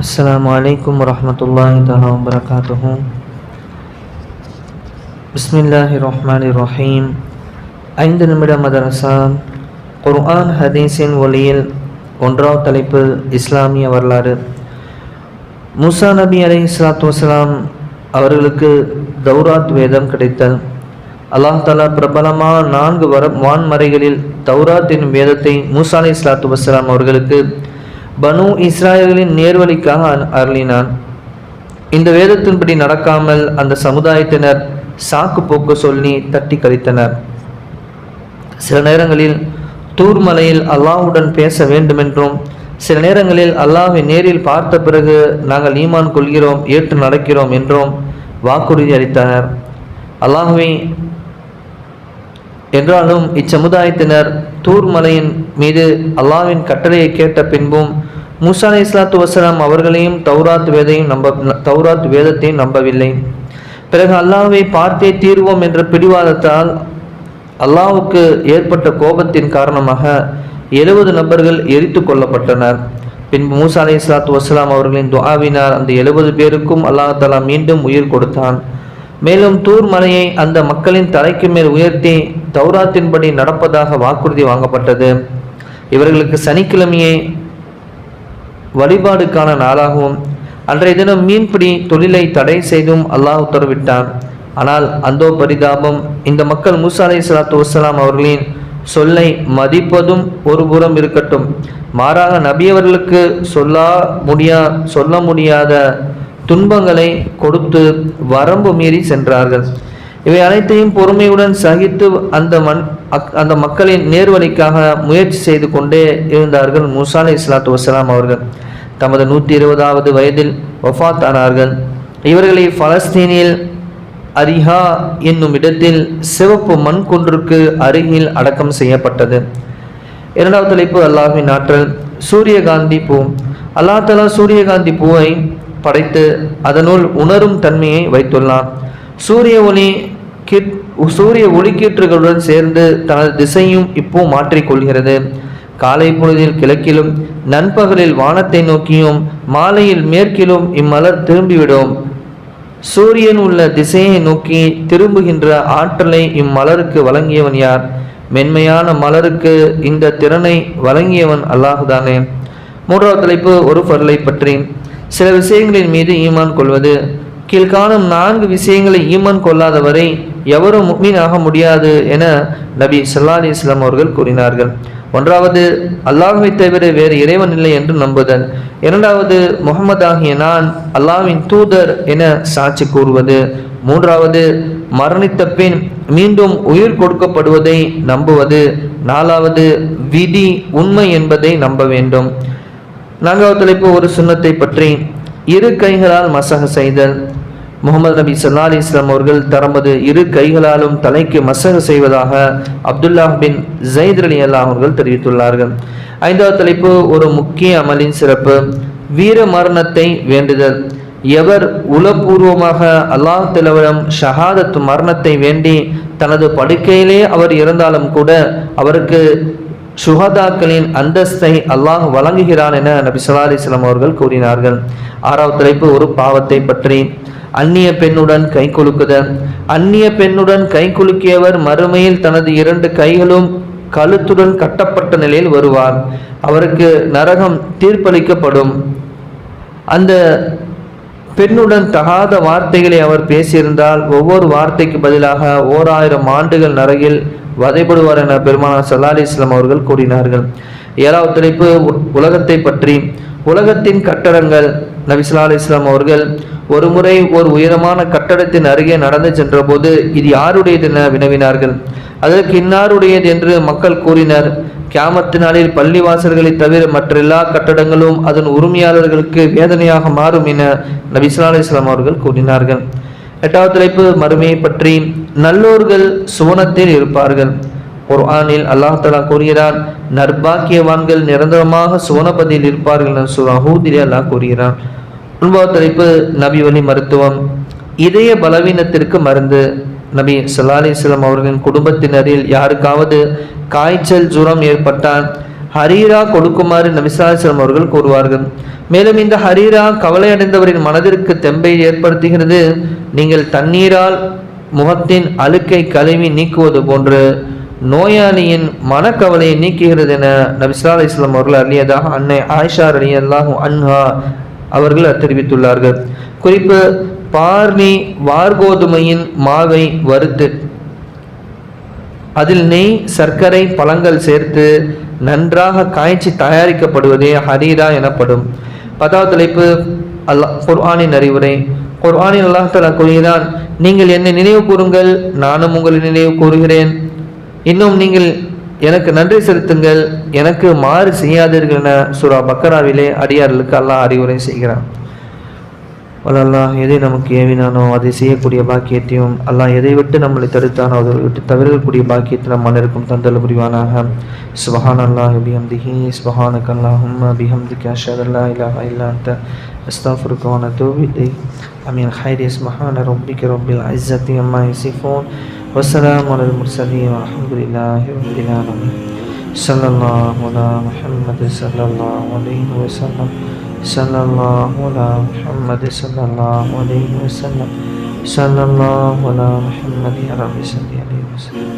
السلام عليكم ورحمة الله تعالى وبركاته بسم الله الرحمن الرحيم ஐந்து நிமிட மதரசா குர்ஆன் ஹதீஸின் ஒளியில் ஒன்றாவது தலைப்பு இஸ்லாமிய வரலாறு மூசா நபி அலை இஸ்லாத்து வசலாம் அவர்களுக்கு தௌராத் வேதம் கிடைத்தல் அல்லாஹ் தாலா பிரபலமான நான்கு வர வான்மறைகளில் தௌராத் என்னும் வேதத்தை மூசா அலை இஸ்லாத்து வசலாம் அவர்களுக்கு பனு இஸ்ராயலின் நேர்வழிக்காக அருளினான். இந்த வேதத்தின்படி நடக்காமல் அந்த சமுதாயத்தினர் சாக்கு போக்கு சொல்லி தட்டி கழித்தனர். சில நேரங்களில் தூர்மலையில் அல்லாஹுடன் அல்லாஹ்வுடன் பேச வேண்டுமென்றும் சில நேரங்களில் அல்லாஹை நேரில் பார்த்த பிறகு நாங்கள் ஈமான் கொள்கிறோம் ஏற்று நடக்கிறோம் என்றும் வாக்குறுதி அளித்தனர். அல்லாஹுவை என்றாலும் இச்சமுதாயத்தினர் தூர் மலையின் மீது அல்லாவின் கட்டளையை கேட்ட பின்பும் மூசா இஸ்லாத்து வசலாம் அவர்களையும் தௌராத் வேதையும் நம்ப தௌராத் வேதத்தையும் நம்பவில்லை. பிறகு அல்லாவை பார்த்தே தீர்வோம் என்ற பிடிவாதத்தால் அல்லாவுக்கு ஏற்பட்ட கோபத்தின் காரணமாக எழுபது நபர்கள் எரித்து கொல்லப்பட்டனர். பின்பு மூசா அலி இஸ்லாத்து வசலாம் அவர்களின் துவாவினார் அந்த எழுபது பேருக்கும் அல்லாஹ் மீண்டும் உயிர் கொடுத்தான். மேலும் தூர் மலையை அந்த மக்களின் தலைக்கு மேல் உயர்த்தி தௌராத்தின்படி நடப்பதாக வாக்குறுதி வாங்கப்பட்டது. இவர்களுக்கு சனிக்கிழமையை வழிபாடுக்கான நாளாகவும் அன்றைய தினம் மீன்பிடி தொழிலை தடை செய்தும் அல்லாஹ் உத்தரவிட்டான். ஆனால் அந்தோ பரிதாபம் இந்த மக்கள் மூசா அலை சலாத்து வசலாம் அவர்களின் சொல்லை மதிப்பதும் ஒரு புறம் இருக்கட்டும். மாறாக நபியவர்களுக்கு சொல்லா முடியா சொல்ல முடியாத துன்பங்களை கொடுத்து வரம்பு மீறி சென்றார்கள். இவை அனைத்தையும் பொறுமையுடன் சகித்து அந்த மண் அக்- அந்த மக்களின் நேர்வழிக்காக முயற்சி செய்து கொண்டே இருந்தார்கள் மூசா இஸ்லாத்து வசலாம் அவர்கள். தமது நூற்றி இருபதாவது வயதில் வஃபாத் ஆனார்கள். இவர்களை பலஸ்தீனில் அரிஹா என்னும் இடத்தில் சிவப்பு மண் குன்றுக்கு அருகில் அடக்கம் செய்யப்பட்டது. இரண்டாவது தலைப்பு அல்லாஹின் ஆற்றல். சூரியகாந்தி பூ. அல்லாஹ் தலா சூரியகாந்தி பூவை படைத்து அதனுள் உணரும் தன்மையை வைத்துள்ளான். சூரிய ஒளி கிட் சூரிய ஒளிக்கீற்றுகளுடன் சேர்ந்து தனது திசையும் இப்போ மாற்றிக்கொள்கிறது காலை பொழுதில் கிழக்கிலும் நண்பகலில் வானத்தை நோக்கியும் மாலையில் மேற்கிலும் இம்மலர் திரும்பிவிடும். சூரியன் உள்ள திசையை நோக்கி திரும்புகின்ற ஆற்றலை இம்மலருக்கு வழங்கியவன் யார்? மென்மையான மலருக்கு இந்த திறனை வழங்கியவன் அல்லாஹுதானே. மூன்றாவது தலைப்பு ஒரு பொருளை பற்றி. சில விஷயங்களின் மீது ஈமான் கொள்வது. கீழ்காணும் நான்கு விஷயங்களை ஈமான் கொள்ளாதவரை எவரும் முக்மீனாக முடியாது என நபி சல்லா அலி இஸ்லாம் அவர்கள் கூறினார்கள். ஒன்றாவது அல்லாஹுவை தவிர வேறு இறைவன் இல்லை என்று நம்புதல். இரண்டாவது முகமது ஆகிய நான் அல்லாவின் தூதர் என சாட்சி கூறுவது. மூன்றாவது மரணித்த பின் மீண்டும் உயிர் கொடுக்கப்படுவதை நம்புவது. நாலாவது விதி உண்மை என்பதை நம்ப வேண்டும். நான்காவது தலைப்பு ஒரு சுண்ணத்தை பற்றி இரு கைகளால் மசக செய்தல். முகமது நபி சல்லா அலி இஸ்லாம் அவர்கள் தமது இரு கைகளாலும் தலைக்கு மசக செய்வதாக அப்துல்லாஹ் பின் ஜெயித் அலி அல்லாஹ் அவர்கள் தெரிவித்துள்ளார்கள். ஐந்தாவது தலைப்பு ஒரு முக்கிய அமலின் சிறப்பு. வீர மரணத்தை வேண்டுதல். எவர் உளப்பூர்வமாக அல்லாஹ் திலவரம் ஷஹாதத் மரணத்தை வேண்டி தனது படுக்கையிலே அவர் இறந்தாலும் கூட அவருக்கு சுகதாக்களின் அந்தஸ்தை அல்லாஹ் வழங்குகிறான் என நபி ஸல்லல்லாஹு அலிஸ்லாம் அவர்கள் கூறினார்கள். ஆறாவது தலைப்பு ஒரு பாவத்தை பற்றி. அந்நிய பெண்ணுடன் கை குலுக்குத அந்நிய பெண்ணுடன் கை குலுக்கியவர் மறுமையில் தனது இரண்டு கைகளும் கழுத்துடன் கட்டப்பட்ட நிலையில் வருவார். அவருக்கு நரகம் தீர்ப்பளிக்கப்படும். அந்த பெண்ணுடன் தகாத வார்த்தைகளை அவர் பேசியிருந்தால் ஒவ்வொரு வார்த்தைக்கு பதிலாக ஓர் ஆயிரம் ஆண்டுகள் நரகில் வதைப்படுவார் என பெருமானார் ஸல்லல்லாஹு அலைஹி அவர்கள் கூறினார்கள். ஏழாவது தலைப்பு உ- உலகத்தை பற்றி. உலகத்தின் கட்டடங்கள் நபிசுல்லா அலி இஸ்லாம் அவர்கள் ஒரு முறை ஒரு உயரமான கட்டடத்தின் அருகே நடந்து சென்றபோது இது யாருடையது என வினவினார்கள்? அதற்கு இன்னாருடையது என்று மக்கள் கூறினர். கியாமத்து நாளில் பள்ளிவாசல்களை தவிர மற்ற எல்லா கட்டடங்களும் அதன் உரிமையாளர்களுக்கு வேதனையாக மாறும் என நபிசுல்லா அலி இஸ்லாம் அவர்கள் கூறினார்கள். எட்டாவது தலைப்பு மறுமையை பற்றி. நல்லோர்கள் சுவனத்தில் இருப்பார்கள். குர்ஆனில் அல்லாஹ் தலா கூறுகிறான் நர்பாக்கியவான்கள் நிரந்தரமாக சுவனபதியில் இருப்பார்கள் என சூரா ஹூதிலே அல்லாஹ் கூறுகிறான். ஒன்பதாவது தலைப்பு நபி வழி மருத்துவம். இதய பலவீனத்திற்கு மருந்து. நபி சலாலிஸ்லாம் அவர்களின் குடும்பத்தினரில் யாருக்காவது காய்ச்சல் ஜுரம் ஏற்பட்டால் ஹரீரா கொடுக்குமாறு நபிசாலிஸ்லாம் அவர்கள் கூறுவார்கள். மேலும் இந்த ஹரீரா கவலையடைந்தவரின் மனதிற்கு தெம்பை ஏற்படுத்துகிறது. நீங்கள் தண்ணீரால் முகத்தின் அழுக்கை கழுவி நீக்குவது போன்று. நோயாளியின் மனக்கவலையை நீக்குகிறது என நபிஸ்லா இஸ்லாம் அவர்கள் அறியதாக அன்னை ஆயிஷா அலி அல்லாஹூ அன்ஹா அவர்கள் தெரிவித்துள்ளார்கள். குறிப்பு பார்லி வார்கோதுமையின் மாவை வறுத்து அதில் நெய் சர்க்கரை பழங்கள் சேர்த்து நன்றாக காய்ச்சி தயாரிக்கப்படுவதே ஹரீரா எனப்படும். பத்தாவது தலைப்பு அல்லாஹ் குர்ஆனின் அறிவுரை. குர்ஆனின் அல்லாஹ் தலா கூறுகிறான் நீங்கள் என்னை நினைவு கூறுங்கள் நானும் உங்களை நினைவு கூறுகிறேன். இன்னும் நீங்கள் எனக்கு நன்றி செலுத்துங்கள் எனக்கு மாறு செய்யாதீர்கள் என சுரா பக்கராவிலே அடியார்களுக்கு அல்லாஹ் அறிவுரை செய்கிறான். அல்லாஹ் எதை நமக்கு ஏவினானோ அதை செய்யக்கூடிய பாக்கியத்தையும் அல்லாஹ் எதை விட்டு நம்மளை தடுத்தானோ அதை விட்டு தவிரக்கூடிய பாக்கியத்தை நம் மன்னருக்கும் தந்தல் புரிவானாக. சுபஹான் அல்லாஹ் பிஹம்திஹி சுபஹானக் அல்லாஹும் பிஹம்திக அஷத் அல்லா இல்லாஹ் இல்லா அன்த அஸ்தக்ஃபிருக வ அமீன். ஹைரிஸ் மஹான ரொம்பிக்கு ரப்பில் இஸ்ஸத்தி அம்மா والسلام على المرسلين والحمد لله رب العالمين. صلى الله على محمد صلى الله عليه وسلم. صلى الله على محمد صلى الله عليه وسلم. صلى الله على محمد يا رب صلى عليه وسلم.